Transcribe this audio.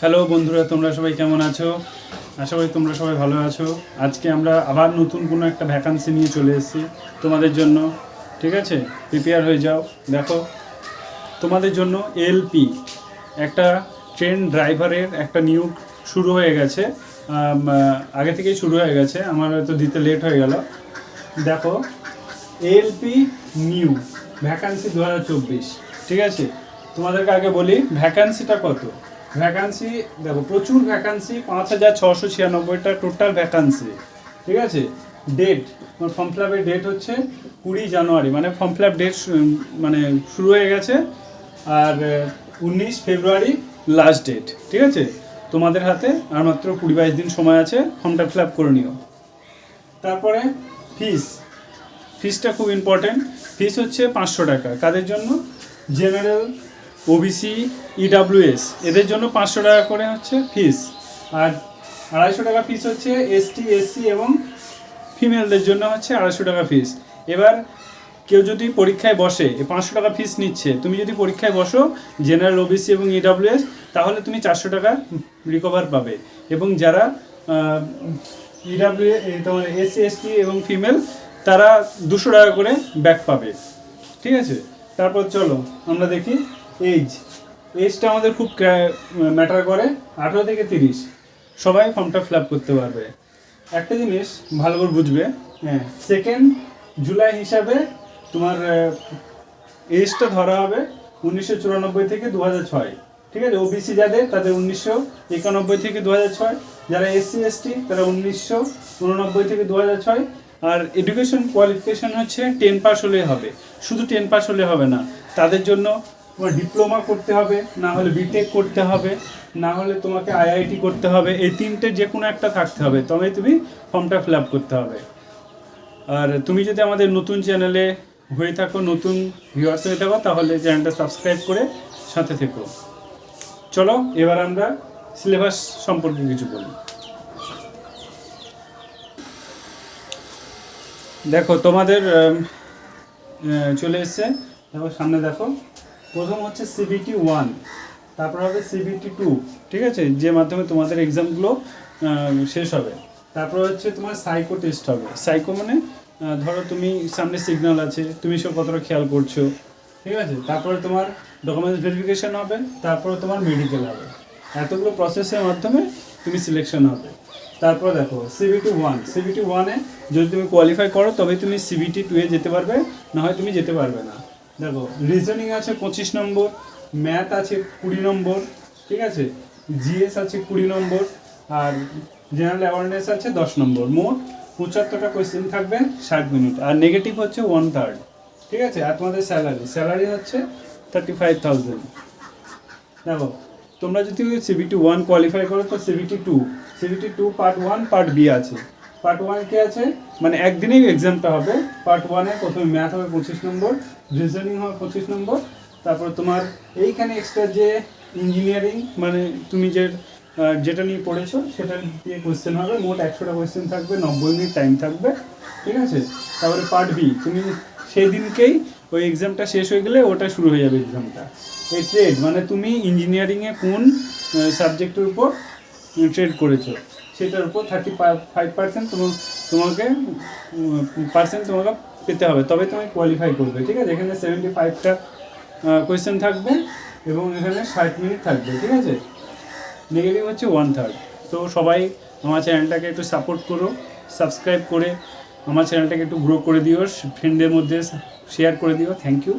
Hello বন্ধুরা, তোমরা সবাই কেমন আছো? আশা করি তোমরা সবাই ভালো আছো। আজকে আমরা আবার নতুন কোনো একটা ভ্যাকান্সি নিয়ে চলে এসেছি তোমাদের জন্য। ঠিক আছে? প্রিপেয়ার হয়ে যাও। দেখো, তোমাদের জন্য এলপি একটা ট্রেন ড্রাইভারের একটা নিয়োগ শুরু হয়ে গেছে। আগে থেকেই শুরু হয়ে গেছে। আমার হয়তো দিতে লেট হয়ে গেল। দেখো এলপি নিউ ভ্যাকান্সি দু হাজার চব্বিশ। ঠিক আছে? তোমাদেরকে আগে বলি ভ্যাকান্সিটা কত? ভ্যাকান্সি দেখো, প্রচুর ভ্যাকান্সি পাঁচ হাজার ছশো ছিয়ানব্বইটা টোটাল ভ্যাকান্সি ঠিক আছে? ডেট তোমার ফর্ম ফিলাপের ডেট হচ্ছে কুড়ি জানুয়ারি মানে ফর্ম ফিলাপ ডেট মানে শুরু হয়ে গেছে। আর উনিশ ফেব্রুয়ারি লাস্ট ডেট ঠিক আছে? তোমাদের হাতে আর মাত্র কুড়ি বাইশ দিন সময় আছে ফর্মটা ফিল আপ করে নিও। তারপরে ফিস ফিসটা খুব ইম্পর্টেন্ট ফিস হচ্ছে পাঁচশো টাকা। কাদের জন্য? জেনারেল ওবিসি ইডাব্লিউএস এদের জন্য পাঁচশো টাকা করে হচ্ছে ফিস আর আড়াইশো টাকা ফিস হচ্ছে এসটি এসসি এবং ফিমেলদের জন্য হচ্ছে আড়াইশো টাকা ফিস এবার কেউ যদি পরীক্ষায় বসে পাঁচশো টাকা ফিস নিচ্ছে, তুমি যদি পরীক্ষায় বসো জেনারেল ওবিসি এবং ইডাব্লিউএস তাহলে তুমি চারশো টাকা রিকভার পাবে। এবং যারা ইডাব্লিউ তোমার এসসি এসটি এবং ফিমেল তারা দুশো টাকা করে ব্যাক পাবে। ঠিক আছে? তারপর চলো, আমরা দেখি এজ এজটা আমাদের খুব ম্যাটার করে, আঠেরো থেকে তিরিশ। সবাই ফর্মটা ফিল করতে পারবে। একটা জিনিস ভালো করে বুঝবে হ্যাঁ সেকেন্ড জুলাই হিসাবে তোমার এজটা ধরা হবে উনিশশো চুরানব্বই থেকে দু ছয়। ঠিক আছে? ওবিসি যাদের, তাদের উনিশশো একানব্বই থেকে দু ছয়। যারা এসসি এসটি তারা উনিশশো উননব্বই থেকে দু ছয়। আর এডুকেশন কোয়ালিফিকেশন হচ্ছে টেন পাস হলে হবে। শুধু টেন পাস হলে হবে না। তাদের জন্য তোমার ডিপ্লোমা করতে হবে, না হলে বিটেক করতে হবে, না হলে তোমাকে আইআইটি করতে হবে, এই তিনটে যে কোনো একটা থাকতে হবে, তবে তুমি ফর্মটা ফিল আপ করতে হবে। আর তুমি যদি আমাদের নতুন চ্যানেলে হয়ে থাকো, নতুন ভিউয়ার্স হয়ে থাকো, তাহলে চ্যানেলটা সাবস্ক্রাইব করে সাথে থেকো। চলো, এবার আমরা সিলেবাস সম্পর্কে কিছু বলি। দেখো, তোমাদের চলে এসছে। দেখো সামনে দেখো। প্রথম হচ্ছে সিবিটি ওয়ান তারপর হবে সিবিটি টু ঠিক আছে? যে মাধ্যমে তোমাদের এক্সামগুলো শেষ হবে। তারপর হচ্ছে তোমার সাইকো টেস্ট হবে। সাইকো মানে ধরো তুমি সামনে সিগন্যাল আছে, তুমি সব কতটা খেয়াল করছ, ঠিক আছে? তারপরে তোমার ডকুমেন্টস ভেরিফিকেশান হবে, তারপরে তোমার মেডিকেল হবে। এতগুলো প্রসেসের মাধ্যমে তুমি সিলেকশন হবে। তারপর দেখো সিবিটি ওয়ান সিবিটি ওয়ানে যদি তুমি কোয়ালিফাই করো তবে তুমি সিবিটি টুয়ে যেতে পারবে, না হয় তুমি যেতে পারবে না। দেখো রিজনিং আছে পঁচিশ নম্বর ম্যাথ আছে কুড়ি নম্বর, ঠিক আছে? জিএস আছে কুড়ি নম্বর, আর জেনারেল অ্যাওয়ারনেস আছে দশ নম্বর। মোট পঁচাত্তরটা কোয়েশ্চেন থাকবে ষাট মিনিট আর নেগেটিভ হচ্ছে ওয়ান থার্ড ঠিক আছে? আর তোমাদের স্যালারি স্যালারি হচ্ছে থার্টি ফাইভ থাউজেন্ড দেখো, তোমরা যদি সিবিটি ওয়ান কোয়ালিফাই করো, তো CBT two CBT two part one part B আছে। পার্ট ওয়ান কি আছে? মানে একদিনেই এক্সামটা হবে পার্ট ওয়ানে প্রথমে ম্যাথ হবে পঁচিশ নম্বর রিজনিং হবে পঁচিশ নম্বর। তারপর তোমার এইখানে এক্সট্রা যে ইঞ্জিনিয়ারিং মানে তুমি যে যেটা নিয়ে পড়েছো সেটা দিয়ে কোয়েশ্চেন হবে। মোট একশোটা কোয়েশ্চেন থাকবে, নব্বই মিনিট টাইম থাকবে, ঠিক আছে? তারপরে পার্ট বি তুমি সেই দিনকেই ওই এক্সামটা শেষ হয়ে গেলে ওটা শুরু হয়ে যাবে এক্সামটা এই ট্রেড মানে তুমি ইঞ্জিনিয়ারিংয়ে কোন সাবজেক্টের উপর ট্রেড করেছ? সেটার উপর থার্টি ফাইভ পার্সেন্ট তোমাকে পার্সেন্ট তোমাকে পেতে হবে, তবে তুমি কোয়ালিফাই করবে, ঠিক আছে? এখানে সেভেন্টি ফাইভটা কোয়েশ্চেন থাকবে এবং এখানে ষাট মিনিট থাকবে, ঠিক আছে? নেগেটিভ হচ্ছে ওয়ান থার্ড তো সবাই আমার চ্যানেলটাকে একটু সাপোর্ট করো সাবস্ক্রাইব করে, আমার চ্যানেলটাকে একটু গ্রো করে দিও ফ্রেন্ডের মধ্যে শেয়ার করে দিও থ্যাংক ইউ